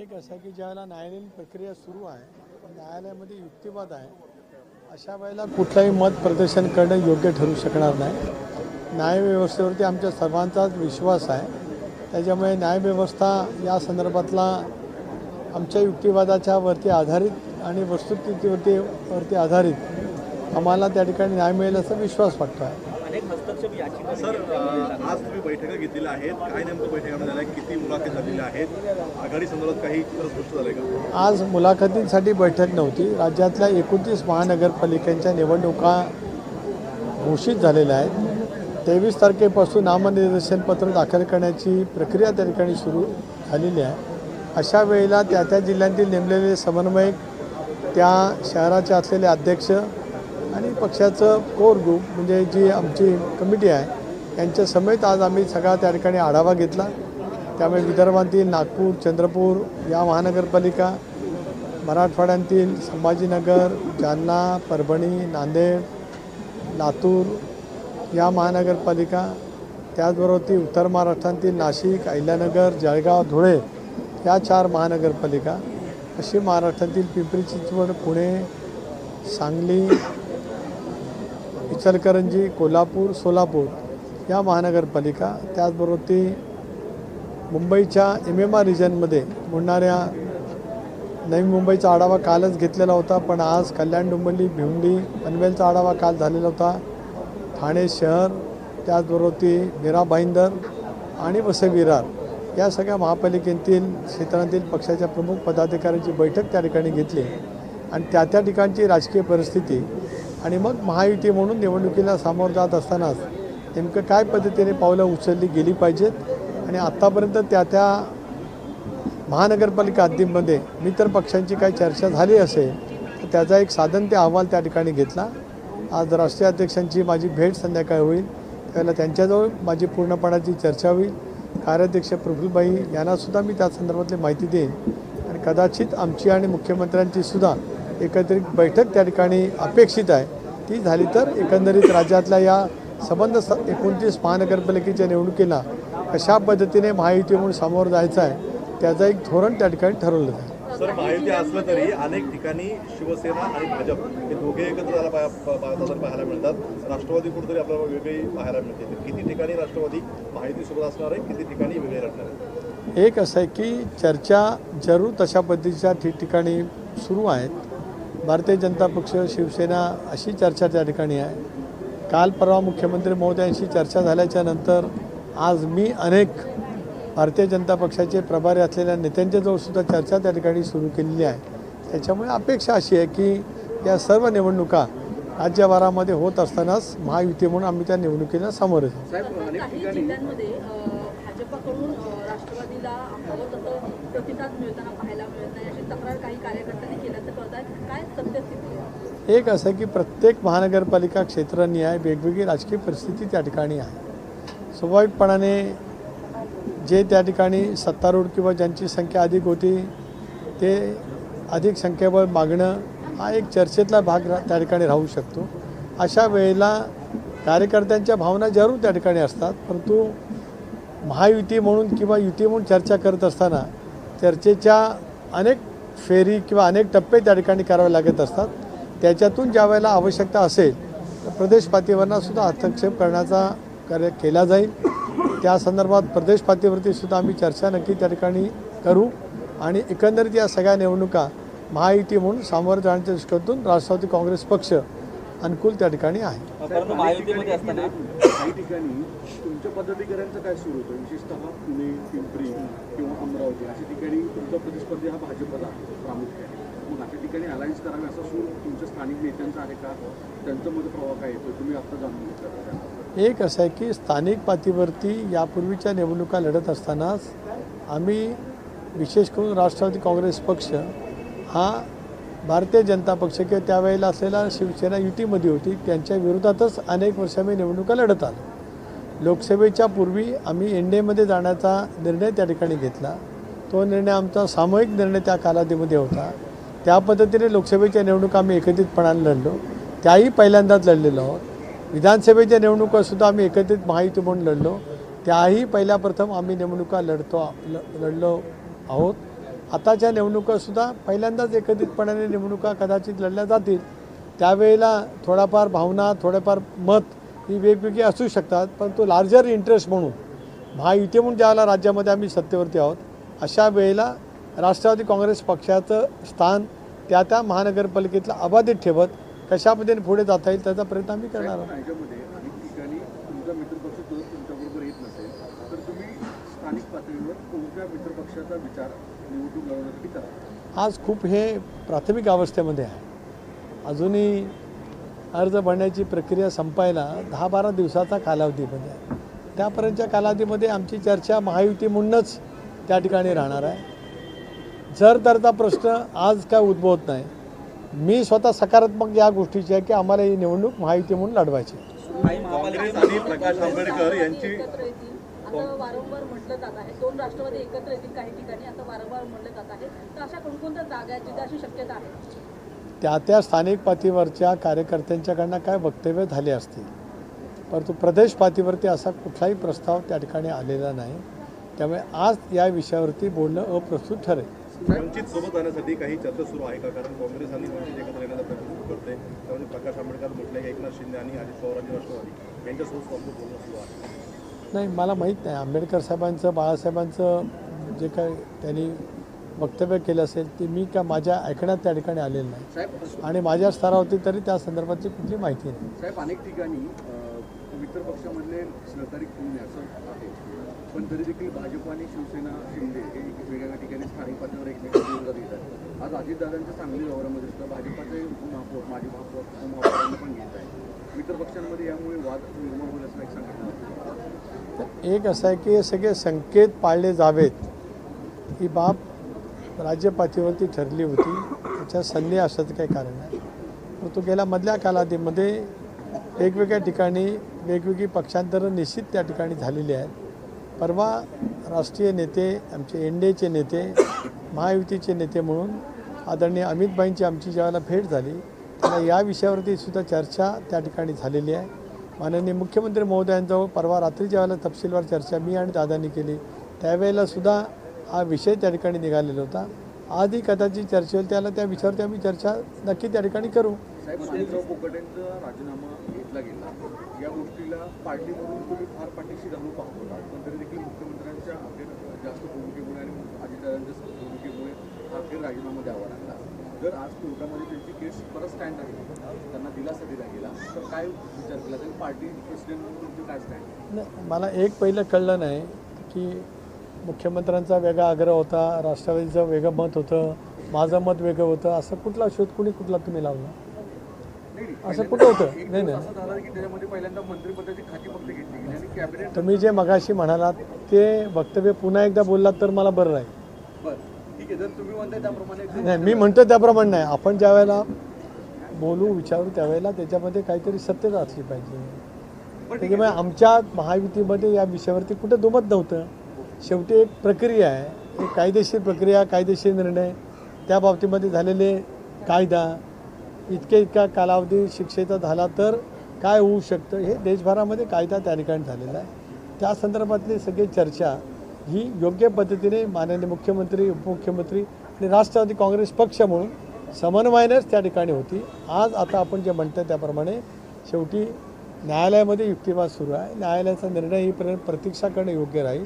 एक असं की ज्यावेळेला न्यायालयीन प्रक्रिया सुरू आहे न्यायालयामध्ये युक्तिवाद आहे अशा वेळेला कुठलंही मत प्रदर्शन करणं योग्य ठरू शकणार नाही. न्यायव्यवस्थेवरती आमच्या सर्वांचाच विश्वास आहे. त्याच्यामुळे न्यायव्यवस्था या संदर्भातला आमच्या युक्तिवादाच्या वरती आधारित आणि वस्तुस्थितीवरती वरती आधारित आम्हाला त्या ठिकाणी न्याय मिळेल असा विश्वास वाटतो आहे. अनेक हस्तक्षेप याचिका सर आज तुम्ही बैठका घेतलेल्या आहेत. काय नेमकं बैठका झाल्या? किती मुलाखती झालेल्या आहेत? आघाडी संदर्भात काही स्पष्ट झालंय का? आज मुलाखतींसाठी बैठक नव्हती. राज्यातल्या एकोणतीस महानगरपालिकांच्या निवडणुका घोषित झालेल्या आहेत. तेवीस तारखेपासून नामनिर्देशन पत्र दाखल करण्याची प्रक्रिया त्या ठिकाणी सुरू झालेली आहे. अशा वेळेला त्या त्या जिल्ह्यांतील नेमलेले समन्वयक त्या शहराचे असलेले अध्यक्ष आणि पक्षाचं कोर ग्रुप म्हणजे जी आमची कमिटी आहे यांच्या समेत आज आम्ही सगळा त्या ठिकाणी आढावा घेतला. त्यामुळे विदर्भातील नागपूर चंद्रपूर या महानगरपालिका मराठवाड्यातील संभाजीनगर जालना परभणी नांदेड लातूर या महानगरपालिका त्याचबरोबर ती उत्तर महाराष्ट्रातील नाशिक अहिल्यानगर जळगाव धुळे या चार महानगरपालिका अशी महाराष्ट्रातील पिंपरी चिंचवड पुणे सांगली इचलकरंजी कोल्हापूर सोलापूर या महानगरपालिका त्याचबरोबर ती मुंबईच्या एम एम आर रिजनमध्ये मोडणाऱ्या नवी मुंबईचा आढावा कालच घेतलेला होता पण आज कल्याण डोंबिवली भिवंडी पनवेलचा आढावा काल झालेला होता. ठाणे शहर त्याचबरोबर ती मीरा भाईंदर आणि वसे विरार या सगळ्या महापालिकेतील क्षेत्रातील पक्षाच्या प्रमुख पदाधिकाऱ्यांची बैठक त्या ठिकाणी घेतली. आणि त्या त्या ठिकाणची राजकीय परिस्थिती आणि मग महायुती म्हणून निवडणुकीला सामोरं जात असतानाच नेमकं काय पद्धतीने पावलं उचलली गेली पाहिजेत? आणि आत्तापर्यंत त्या त्या महानगरपालिका हद्दीमध्ये मित्र पक्षांची काही चर्चा झाली असेल तर त्याचा एक साधन ते अहवाल त्या ठिकाणी घेतला. आज राष्ट्रीय अध्यक्षांची माझी भेट संध्याकाळी होईल. त्यावेळेला त्यांच्याजवळ माझी पूर्णपणाची चर्चा होईल. कार्याध्यक्ष प्रफुल्लबाई यांनासुद्धा मी त्या संदर्भातली माहिती देईन. आणि कदाचित आमची आणि मुख्यमंत्र्यांची सुद्धा एकत्रित बैठक त्या ठिकाणी अपेक्षित आहे. ती झाली तर एकंदरीत राज्यातल्या या संबंध स एकोणतीस महानगरपालिकेच्या निवडणुकीला कशा पद्धतीने महायुती म्हणून सामोरं जायचं आहे त्याचं एक धोरण त्या ठिकाणी ठरवलं जाईल. सर महायुती असलं तरी अनेक ठिकाणी शिवसेना आणि भाजप हे दोघे एकत्र पाहायला मिळतात. राष्ट्रवादी कुठेतरी आपल्याला वेगळी पाहायला मिळते. किती ठिकाणी राष्ट्रवादी महायुतीसोबत असणार आहे किती ठिकाणी वेगळे लढणार आहे? एक असं आहे की चर्चा जरूर तशा पद्धतीच्या ठिकठिकाणी सुरू आहेत. भारतीय जनता पक्ष शिवसेना अशी चर्चा त्या ठिकाणी आहे. काल परवा मुख्यमंत्री महोदयांशी चर्चा झाल्याच्यानंतर आज मी अनेक भारतीय जनता पक्षाचे प्रभारी असलेल्या नेत्यांच्याजवळ सुद्धा चर्चा त्या ठिकाणी सुरू केलेली आहे. त्याच्यामुळे अपेक्षा अशी आहे की या सर्व निवडणुका राज्यभरामध्ये होत असतानाच महायुती म्हणून आम्ही त्या निवडणुकीला सामोरे जाऊ. एक असं की प्रत्येक महानगरपालिका क्षेत्रांनी आहे वेगवेगळी राजकीय परिस्थिती त्या ठिकाणी आहे. स्वाभाविकपणाने जे त्या ठिकाणी सत्तारूढ किंवा ज्यांची संख्या अधिक होती ते अधिक संख्येवर मागणं हा एक चर्चेतला भाग रा त्या ठिकाणी राहू शकतो. अशा वेळेला कार्यकर्त्यांच्या भावना जरूर त्या ठिकाणी असतात परंतु महायुती म्हणून किंवा युती म्हणून चर्चा करत असताना चर्चेच्या अनेक फेरी किंवा अनेक टप्पे त्या ठिकाणी करावे लागत असतात. त्याच्यातून ज्या वेळेला आवश्यकता असेल तर प्रदेश पातळीवरनासुद्धा हस्तक्षेप करण्याचा कार्य केला जाईल. त्या संदर्भात प्रदेश पातळीवरतीसुद्धा आम्ही चर्चा नक्की त्या ठिकाणी करू. आणि एकंदरीत या सगळ्या निवडणुका महायुती म्हणून सामोरं जाण्याच्या दृष्टीतून राष्ट्रवादी काँग्रेस पक्ष अनुकूल त्या ठिकाणी आहे. परंतु महायुतीमध्ये असताना काही ठिकाणी तुमच्या पदाधिकाऱ्यांचं काय सुरू होतं? विशेषतः पुणे पिंपरी किंवा अमरावती अशा ठिकाणी तुमचा प्रतिस्पर्धी हा भाजपचा आहे प्रामुख्याने. मग अशा ठिकाणी अलायन्स करावे असा सूर तुमच्या स्थानिक नेत्यांचा आहे का? त्यांचं मतप्रवाह काय येतो तुम्ही आता जाणून घेतलं एक असं आहे की स्थानिक पातळीवरती यापूर्वीच्या निवडणुका लढत असतानाच आम्ही विशेष करून राष्ट्रवादी काँग्रेस पक्ष हा भारतीय जनता पक्ष किंवा त्यावेळेला असलेला शिवसेना युतीमध्ये होती त्यांच्या विरोधातच अनेक वर्ष आम्ही निवडणुका लढत आलो लोकसभेच्या पूर्वी आम्ही एन डी एमध्ये जाण्याचा निर्णय त्या ठिकाणी घेतला. तो निर्णय आमचा सामूहिक निर्णय त्या कालावधीमध्ये होता. त्या पद्धतीने लोकसभेच्या निवडणुका आम्ही एकत्रितपणाने लढलो. त्याही पहिल्यांदाच लढलेलो आहोत. विधानसभेच्या निवडणुकासुद्धा आम्ही एकत्रित महायुती म्हणून लढलो. त्याही पहिल्या प्रथम आम्ही निवडणुका लढतो ल- लढलो आहोत. आताच्या निवडणुकासुद्धा पहिल्यांदाच एकत्रितपणाने निवडणुका कदाचित लढल्या जातील. त्यावेळेला थोडाफार भावना थोडेफार मत ही वेगवेगळी असू शकतात परंतु लार्जर इंटरेस्ट म्हणून महायुती म्हणून ज्यावेळेला राज्यामध्ये आम्ही सत्तेवरती आहोत अशा वेळेला राष्ट्रवादी काँग्रेस पक्षाचं स्थान त्या त्या महानगरपालिकेतलं अबाधित ठेवत कशा पद्धतीने पुढे जाता येईल त्याचा प्रयत्न आम्ही करणार आहोत. मित्रपक्ष तो तुमच्याबरोबर येत नसेल तर तुम्ही स्थानिक पातळीवर कोणत्या मित्रपक्षाचा विचार आज खूप हे प्राथमिक अवस्थेमध्ये आहे. अजूनही अर्ज भरण्याची प्रक्रिया संपायला दहा बारा दिवसाचा कालावधीमध्ये आहे. त्यापर्यंतच्या कालावधीमध्ये आमची चर्चा महायुती म्हणूनच त्या ठिकाणी राहणार आहे. जर तरचा प्रश्न आज काय उद्भवत नाही मी स्वतः सकारात्मक या गोष्टीची आहे की आम्हाला ही निवडणूक महायुती म्हणून लढवायची काँग्रेस आणि प्रकाश आंबेडकर यांची असं वारंवार म्हटलं जात आहे. दोन राष्ट्रवादी एकत्र येतील काही ठिकाणी असं वारंवार म्हटलं जात आहे. तर अशा कोणकोणत्या जागा आहेत जिथे अशी शक्यता आहे? त्या त्या स्थानिक पातळीवरच्या कार्यकर्त्यांच्याकडनं काय वक्तव्य झाले असतील? परंतु प्रदेश पातळीवरती असा कुठलाही प्रस्ताव त्या ठिकाणी आलेला नाही. त्यामुळे आज या विषयावरती बोलणं अप्रस्तुत ठरेल. वंचित सोबत जाण्यासाठी काही चर्चा सुरू आहे का? कारण काँग्रेस आणि वंचित एकत्र येण्याचा प्रयत्न करते. त्यामध्ये प्रकाश आंबेडकर म्हटले एकनाथ शिंदे आणि अजित पवार आणि राष्ट्रवादी यांच्यासोबत बोलणं सुरू आहे. नाही मला माहीत नाही. आंबेडकर साहेबांचं बाळासाहेबांचं जे काय त्यांनी वक्तव्य केलं असेल ते मी का माझ्या ऐकण्यात त्या ठिकाणी आलेलं नाही. आणि माझ्या स्तरावरती तरी त्या संदर्भातली कुठली माहिती नाही. साहेब अनेक ठिकाणी अ, मित्रपक्षामधले सहकारी खून असं आहे. पण तरी देखील भाजप आणि शिवसेना शिंदे हे वेगवेगळ्या ठिकाणी स्थानिक पातळीवर विरोधात येत आहेत. आज अजितदादांच्या सांगली दौऱ्यामध्ये सुद्धा भाजपाचे महापौर माजी महापौर उपमहापौरांना पण घेत आहे मित्रपक्षांमध्ये यामुळे वाद निर्माण होईल असं एक सांगितलं तर एक असं आहे की हे सगळे संकेत पाळले जावेत. ही बाब राज्यपातळीवरती ठरली होती. त्याच्या संधी असण्याचं काही कारण नाही. परंतु गेल्या मधल्या कालावधीमध्ये वेगवेगळ्या ठिकाणी वेगवेगळी पक्षांतरं निश्चित त्या ठिकाणी झालेली आहेत. परवा राष्ट्रीय नेते आमचे एन डी एचे नेते महायुतीचे नेते म्हणून आदरणीय अमितभाईंची आमची ज्यावेळेला भेट झाली त्याला या विषयावरती सुद्धा चर्चा त्या ठिकाणी झालेली आहे. माननीय मुख्यमंत्री महोदयांजवळ परवा रात्रीच्या वेळेला तपशीलवार चर्चा मी आणि दादांनी केली त्यावेळेलासुद्धा हा विषय त्या ठिकाणी निघालेला होता. आजही कदाचित चर्चा होईल त्याला त्या विषयावरती आम्ही चर्चा नक्की त्या ठिकाणी करू. राजीनामा घेतला गेला. या गोष्टीला पार्टीमधून तुम्ही फार पाठीशी पाहतो पण तरी देखील मुख्यमंत्र्यांच्या जास्त भूमिकेमुळे आणि अजितदादांच्या भूमिकेमुळे अखेर राजीनामा द्यावा लागला. जर आज कोर्टामध्ये त्यांची केस परत स्टँड आहे त्यांना दिलासा दिला गेला तर काय विचार केला? जाईल पार्टी प्रेसिडेंट म्हणून तुमचं काय स्टँड नाही मला एक पहिलं कळलं नाही की मुख्यमंत्र्यांचा वेगळा आग्रह होता राष्ट्रवादीचं वेगळं मत होतं माझं मत वेगळं होतं असं कुठला शोध कुणी कुठला तुम्ही लावला? असं कुठं होतं? नाही नाही. तुम्ही जे मगाशी म्हणालात ते वक्तव्य पुन्हा एकदा बोललात तर मला बरं राहील बरं ठीक आहे जर तुम्ही म्हणताय त्याप्रमाणे नाही मी म्हणतो त्याप्रमाणे नाही. आपण ज्या वेळेला बोलू विचारू त्यावेळेला त्याच्यामध्ये काहीतरी सत्यता असली पाहिजे. त्याच्यामुळे आमच्या महायुतीमध्ये या विषयावरती कुठं दुमत नव्हतं. शेवटी एक प्रक्रिया आहे. एक कायदेशीर प्रक्रिया कायदेशीर निर्णय. त्या बाबतीमध्ये झालेले कायदा इतक्या इतका कालावधी शिक्षेचा झाला तर काय होऊ शकतं हे देशभरामध्ये कायदा त्या ठिकाणी झालेला आहे. त्या संदर्भातली सगळी चर्चा ही योग्य पद्धतीने माननीय मुख्यमंत्री उपमुख्यमंत्री आणि राष्ट्रवादी काँग्रेस पक्ष म्हणून समन्वयानेच त्या ठिकाणी होती. आज आता आपण जे म्हणतो त्याप्रमाणे शेवटी न्यायालयामध्ये युक्तिवाद सुरू आहे. न्यायालयाचा निर्णय ही प्रतीक्षा करणं योग्य राहील.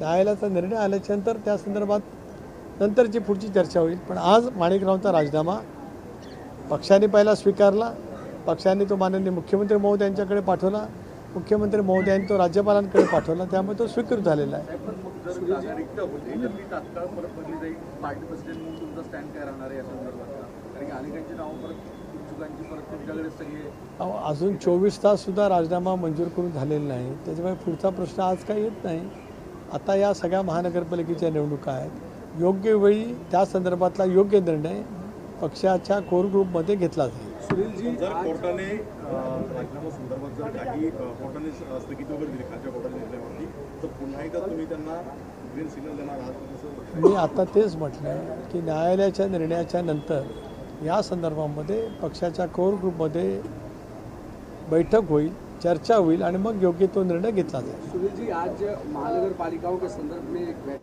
न्यायालयाचा निर्णय आल्याच्यानंतर त्या संदर्भात नंतरची पुढची चर्चा होईल. पण आज माणिकरावांचा राजीनामा पक्षाने पहिला स्वीकारला. पक्षाने तो माननीय मुख्यमंत्री महोदयांच्याकडे पाठवला. मुख्यमंत्री महोदयांनी तो राज्यपालांकडे पाठवला त्यामुळे तो स्वीकृत झालेला आहे. अजून चोवीस तास सुद्धा राजीनामा मंजूर करून झालेला नाही. त्याच्यामुळे पुढचा प्रश्न आज काही येत नाही. आता या सगळ्या महानगरपालिकेच्या निवडणुका आहेत. योग्य वेळी त्या संदर्भातला योग्य निर्णय पक्षाच्या कोर ग्रुपमध्ये घेतला जाईल. जर कोर्टाने राजीनामा संदर्भात जर काही कोर्टाने स्थगिती वगैरे दिली खालच्या कोर्टाने निर्णयावरती तर पुन्हा एकदा तुम्ही त्यांना ग्रीन सिग्नल देणार आहात मी आता तेच म्हटलं की न्यायालयाच्या निर्णयाच्या नंतर या संदर्भामध्ये पक्षाच्या कोर ग्रुपमध्ये बैठक होईल चर्चा होईल आणि मग योग्य तो निर्णय घेतला जाईल. सुनील जी आज महानगर पालिकाओं के संदर्भ में